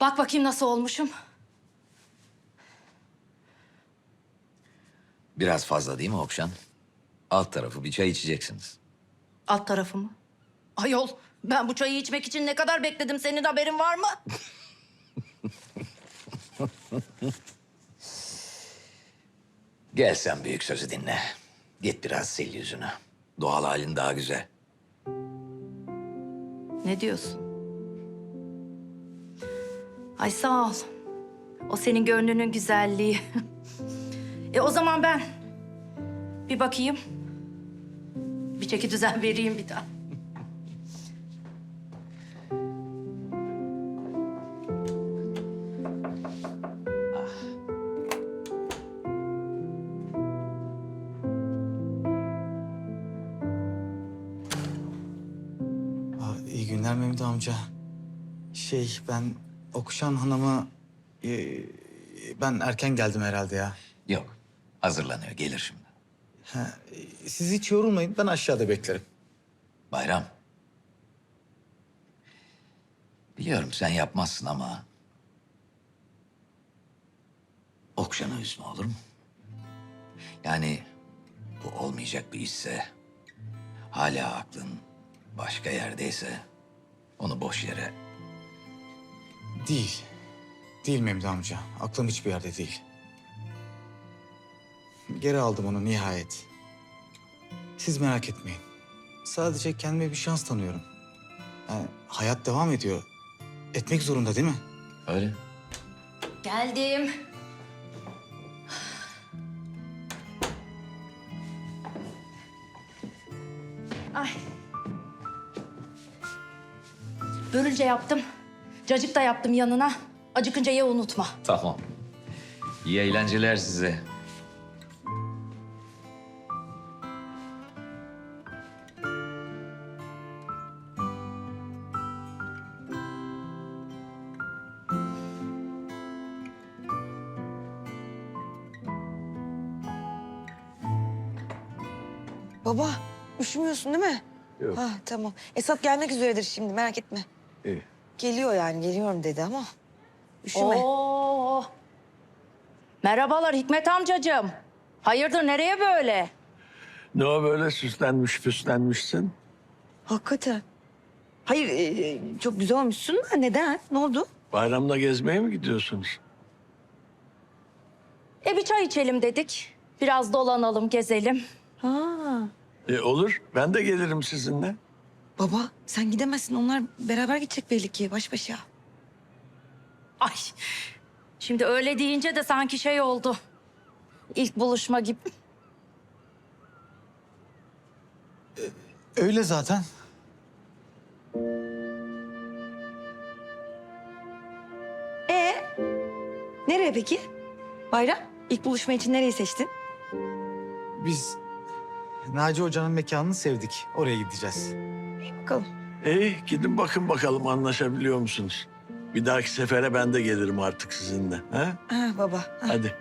Bak bakayım nasıl olmuşum. Biraz fazla değil mi Okşan? Alt tarafı bir çay içeceksiniz. Alt tarafı mı? Ayol ben bu çayı içmek için ne kadar bekledim senin haberin var mı? Gel sen büyük sözü dinle. Git biraz sil yüzünü. Doğal halin daha güzel. Ne diyorsun? Ay sağ ol. O senin gönlünün güzelliği. e o zaman ben bir bakayım. Bir çeki düzen vereyim bir daha. Aa, iyi günler Mehmet amca. Şey ben Okuşan Hanım'a... e, ben erken geldim herhalde ya. Yok. Hazırlanıyor. Gelir şimdi. Ha, e, siz hiç yorulmayın ben aşağıda beklerim. Bayram. Biliyorum sen yapmazsın ama... Okşan'ı üzme olur mu? Yani bu olmayacak bir işse... Hala aklın başka yerdeyse... Onu boş yere Değil. Değil Mehmet amca. Aklım hiçbir yerde değil. Geri aldım onu nihayet. Siz merak etmeyin. Sadece kendime bir şans tanıyorum. Yani hayat devam ediyor. Etmek zorunda değil mi? Öyle. Geldim. Ay. Börülce yaptım. Cacık da yaptım yanına. Acıkınca ye unutma. Tamam. İyi eğlenceler size. Baba, üşümüyorsun değil mi? Yok. Ha, tamam. Esat gelmek üzeredir şimdi, merak etme. İyi. Geliyor yani, geliyorum dedi ama. Üşüme. Oo. Merhabalar Hikmet amcacığım. Hayırdır nereye böyle? Ne o böyle süslenmiş püslenmişsin? Hakikaten. Hayır, e, çok güzel olmuşsun da neden? Ne oldu? Bayramda gezmeye mi gidiyorsunuz? E bir çay içelim dedik. Biraz dolanalım, gezelim. Ha. E, olur. Ben de gelirim sizinle. Baba, sen gidemezsin. Onlar beraber gidecek belli ki, baş başa. Ay. Şimdi öyle deyince de sanki şey oldu. İlk buluşma gibi. Öyle zaten. Ee, nereye peki? Bayram, ilk buluşma için nereyi seçtin? Biz Naci Hoca'nın mekanını sevdik. Oraya gideceğiz. Bakalım. İyi gidin bakın bakalım anlaşabiliyor musunuz? Bir dahaki sefere ben de gelirim artık sizinle. Ha? Ha baba. Ha. Hadi.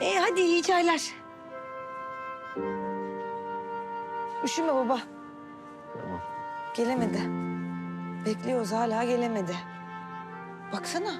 Ee, hadi iyi çaylar. Üşüme baba. Tamam. Gelemedi. Bekliyoruz hala gelemedi. Baksana.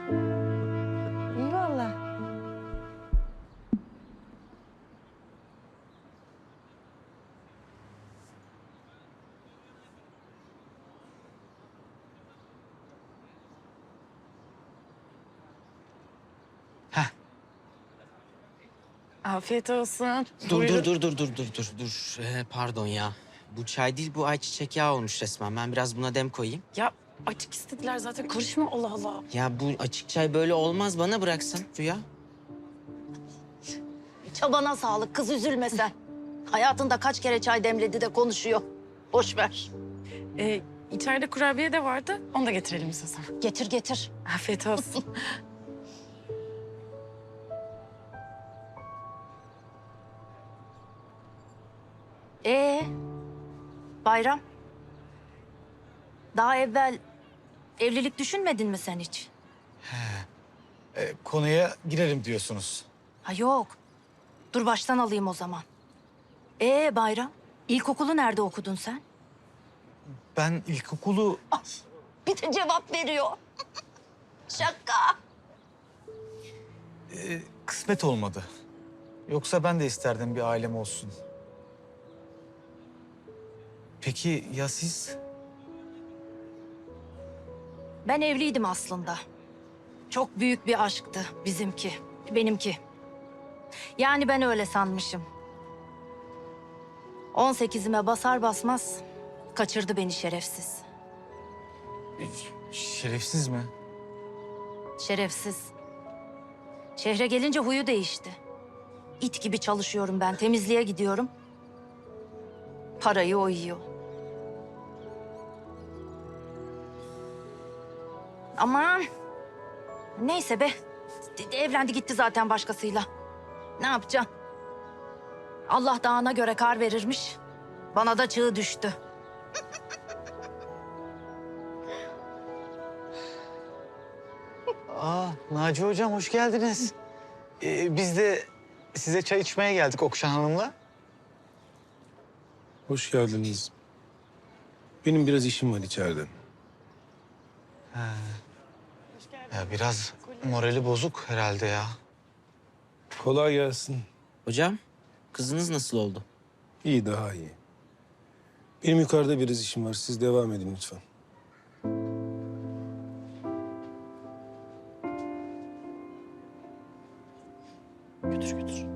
Afiyet olsun. Dur Buyurun. dur dur dur dur dur dur dur. Ee, pardon ya. Bu çay değil bu ayçiçek yağı olmuş resmen. Ben biraz buna dem koyayım. Ya açık istediler zaten. Karışma Allah Allah. Ya bu açık çay böyle olmaz. Bana bıraksın Rüya. Çabana sağlık, kız üzülme sen. Hayatında kaç kere çay demledi de konuşuyor. Boş ver. Ee, içeride kurabiye de vardı. Onu da getirelim istersen. Getir getir. Afiyet olsun. Ee, Bayram. Daha evvel evlilik düşünmedin mi sen hiç? Ee, konuya girerim diyorsunuz. Ha yok. Dur baştan alayım o zaman. Ee Bayram, ilkokulu nerede okudun sen? Ben ilkokulu Ay, Bir de cevap veriyor. Şaka. Ee, kısmet olmadı. Yoksa ben de isterdim bir ailem olsun. Peki ya siz? Ben evliydim aslında. Çok büyük bir aşktı bizimki, benimki. Yani ben öyle sanmışım. 18'ime basar basmaz kaçırdı beni şerefsiz. Şerefsiz mi? Şerefsiz. Şehre gelince huyu değişti. İt gibi çalışıyorum ben, temizliğe gidiyorum. Parayı o yiyor. Ama neyse be. Evlendi gitti zaten başkasıyla. Ne yapacağım? Allah dağına göre kar verirmiş. Bana da çığ düştü. Aa, Naci Hocam hoş geldiniz. Ee, biz de size çay içmeye geldik Okşan Hanım'la. Hoş geldiniz. Benim biraz işim var içeride. Ee, ya biraz morali bozuk herhalde ya. Kolay gelsin. Hocam, kızınız nasıl oldu? İyi daha iyi. Benim yukarıda biraz işim var. Siz devam edin lütfen. Götür götür.